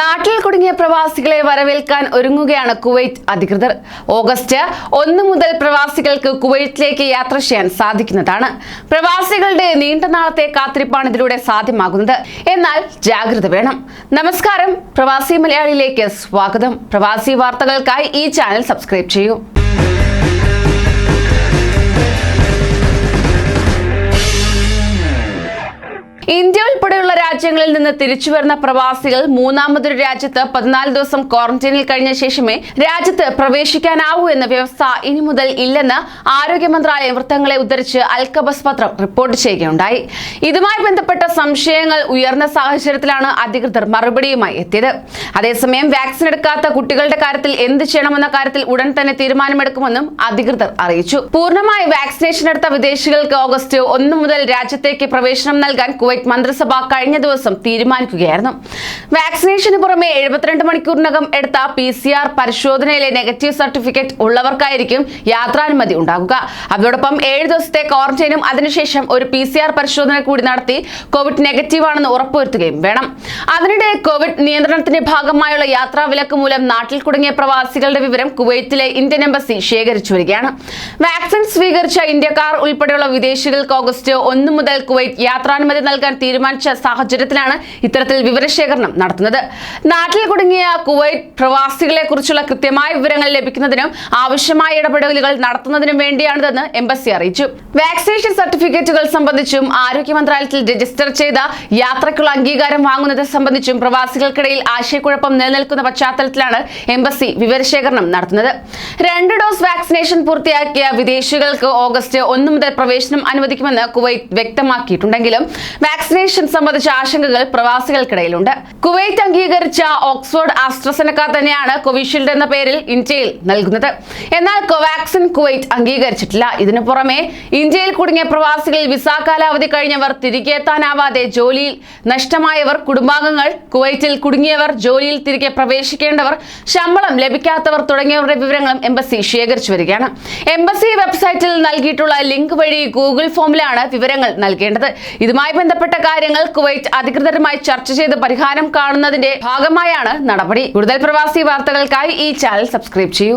നാട്ടിൽ കുടുങ്ങിയ പ്രവാസികളെ വരവേൽക്കാൻ ഒരുങ്ങുകയാണ് കുവൈറ്റ് അധികൃതർ. ഓഗസ്റ്റ് ഒന്ന് മുതൽ പ്രവാസികൾക്ക് കുവൈറ്റിലേക്ക് യാത്ര ചെയ്യാൻ സാധിക്കുന്നതാണ്. പ്രവാസികളുടെ നീണ്ട നാളത്തെ കാത്തിരിപ്പാണ് ഇതിലൂടെ സാധ്യമാകുന്നത്. എന്നാൽ ജാഗ്രത വേണം. നമസ്കാരം. പ്രവാസി മലയാളിയിലേക്ക് സ്വാഗതം. പ്രവാസി വാർത്തകൾക്കായി ഈ ചാനൽ സബ്സ്ക്രൈബ് ചെയ്യൂ. രാജ്യങ്ങളിൽ നിന്ന് തിരിച്ചു വരുന്ന പ്രവാസികൾ മൂന്നാമതൊരു രാജ്യത്ത് പതിനാല് ദിവസം ക്വാറന്റൈനിൽ കഴിഞ്ഞ ശേഷമേ രാജ്യത്ത് പ്രവേശിക്കാനാവൂ എന്ന വ്യവസ്ഥ ഇനി മുതൽ ഇല്ലെന്ന് ആരോഗ്യ മന്ത്രാലയം വൃത്തങ്ങളെ ഉദ്ധരിച്ച് അൽക്കബസ് പത്രം റിപ്പോർട്ട് ചെയ്യുകയുണ്ടായി. ഇതുമായി ബന്ധപ്പെട്ട സംശയങ്ങൾ ഉയർന്ന സാഹചര്യത്തിലാണ് അധികൃതർ മറുപടിയുമായി എത്തിയത്. അതേസമയം വാക്സിൻ എടുക്കാത്ത കുട്ടികളുടെ കാര്യത്തിൽ എന്ത് ചെയ്യണമെന്ന കാര്യത്തിൽ ഉടൻ തന്നെ തീരുമാനമെടുക്കുമെന്നും അധികൃതർ അറിയിച്ചു. പൂർണമായി വാക്സിനേഷൻ എടുത്ത വിദേശികൾക്ക് ഓഗസ്റ്റ് ഒന്ന് മുതൽ രാജ്യത്തേക്ക് പ്രവേശനം നൽകാൻ കുവൈറ്റ് മന്ത്രിസഭ കഴിഞ്ഞ ദിവസം തീരുമാനിക്കുകയായിരുന്നു. വാക്സിനേഷന് പുറമെ എഴുപത്തിരണ്ട് മണിക്കൂറിനകം എടുത്ത പി സി ആർ പരിശോധനയിലെ നെഗറ്റീവ് സർട്ടിഫിക്കറ്റ് ഉള്ളവർക്കായിരിക്കും യാത്രാനുമതി ഉണ്ടാകുക. അതോടൊപ്പം ഏഴ് ദിവസത്തെ ക്വാറന്റൈനും അതിനുശേഷം ഒരു പി സി ആർ പരിശോധന കൂടി നടത്തി കോവിഡ് നെഗറ്റീവ് ആണെന്ന് ഉറപ്പുവരുത്തുകയും വേണം. അതിനിടെ കോവിഡ് നിയന്ത്രണത്തിന്റെ ഭാഗമായുള്ള യാത്രാ വിലക്ക് മൂലം നാട്ടിൽ കുടുങ്ങിയ പ്രവാസികളുടെ വിവരം കുവൈറ്റിലെ ഇന്ത്യൻ എംബസി ശേഖരിച്ചു വരികയാണ്. വാക്സിൻ സ്വീകരിച്ച ഇന്ത്യക്കാർ ഉൾപ്പെടെയുള്ള വിദേശികൾക്ക് ഓഗസ്റ്റ് ഒന്ന് മുതൽ കുവൈറ്റ് യാത്രാനുമതി നൽകാൻ തീരുമാനിച്ച സാഹചര്യത്തിലാണ് ഇത്തരത്തിൽ വിവരശേഖരണം നടത്തുന്നത്. നാട്ടിൽ കുടുങ്ങിയ കുവൈറ്റ് പ്രവാസികളെ കുറിച്ചുള്ള കൃത്യമായ വിവരങ്ങൾ ലഭിക്കുന്നതിനും ആവശ്യമായ ഇടപെടലുകൾ നടത്തുന്നതിനും വേണ്ടിയാണിതെന്ന് എംബസി അറിയിച്ചു. വാക്സിനേഷൻ സർട്ടിഫിക്കറ്റുകൾ സംബന്ധിച്ചും ആരോഗ്യ മന്ത്രാലയത്തിൽ രജിസ്റ്റർ ചെയ്ത യാത്രയ്ക്കുള്ള അംഗീകാരം വാങ്ങുന്നത് സംബന്ധിച്ചും പ്രവാസികൾക്കിടയിൽ ആശയക്കുഴപ്പം നിലനിൽക്കുന്ന പശ്ചാത്തലത്തിലാണ് എംബസി വിവരശേഖരണം നടത്തുന്നത്. രണ്ട് ഡോസ് വാക്സിനേഷൻ പൂർത്തിയാക്കിയ വിദേശികൾക്ക് ഓഗസ്റ്റ് ഒന്ന് മുതൽ പ്രവേശനം അനുവദിക്കുമെന്ന് കുവൈറ്റ് വ്യക്തമാക്കിയിട്ടുണ്ടെങ്കിലും വാക്സിനേഷൻ സംബന്ധിച്ച ആശങ്കകൾ പ്രവാസികൾക്കിടയിലുണ്ട്. കുവൈറ്റ് അംഗീകരിച്ച ഓക്സ്ഫോർഡ് ആസ്ട്രസെനക്ക തന്നെയാണ് കോവിഷീൽഡ് എന്ന പേരിൽ ഇന്ത്യയിൽ നൽകുന്നത്. എന്നാൽ കോവാക്സിൻ കുവൈറ്റ് അംഗീകരിച്ചിട്ടില്ല. ഇതിനു പുറമെ ഇന്ത്യയിൽ കുടുങ്ങിയ പ്രവാസികളിൽ വിസ കാലാവധി കഴിഞ്ഞവർ തിരികെ എത്താനാവാതെ ജോലിയിൽ നഷ്ടമായവർ കുടുംബാംഗങ്ങൾ കുവൈറ്റിൽ കുടുങ്ങിയവർ ജോലിയിൽ തിരികെ പ്രവേശിക്കേണ്ടവർ ശമ്പളം ലഭിക്കാത്തവർ തുടങ്ങിയവരുടെ വിവരങ്ങളും എംബസി ശേഖരിച്ചു വരികയാണ്. എംബസി വെബ്സൈറ്റിൽ നൽകിയിട്ടുള്ള ലിങ്ക് വഴി ഗൂഗിൾ ഫോമിലാണ് വിവരങ്ങൾ നൽകേണ്ടത്. ഇതുമായി ബന്ധപ്പെട്ട കാര്യങ്ങൾ കുവൈറ്റ് അധികൃതരുമായി ചർച്ച ചെയ്ത് പരിഹാരം കാണുന്നതിന്റെ ഭാഗമായാണ് നടപടി. കൂടുതൽ പ്രവാസി വാർത്തകൾക്കായി ഈ ചാനൽ സബ്സ്ക്രൈബ് ചെയ്യൂ.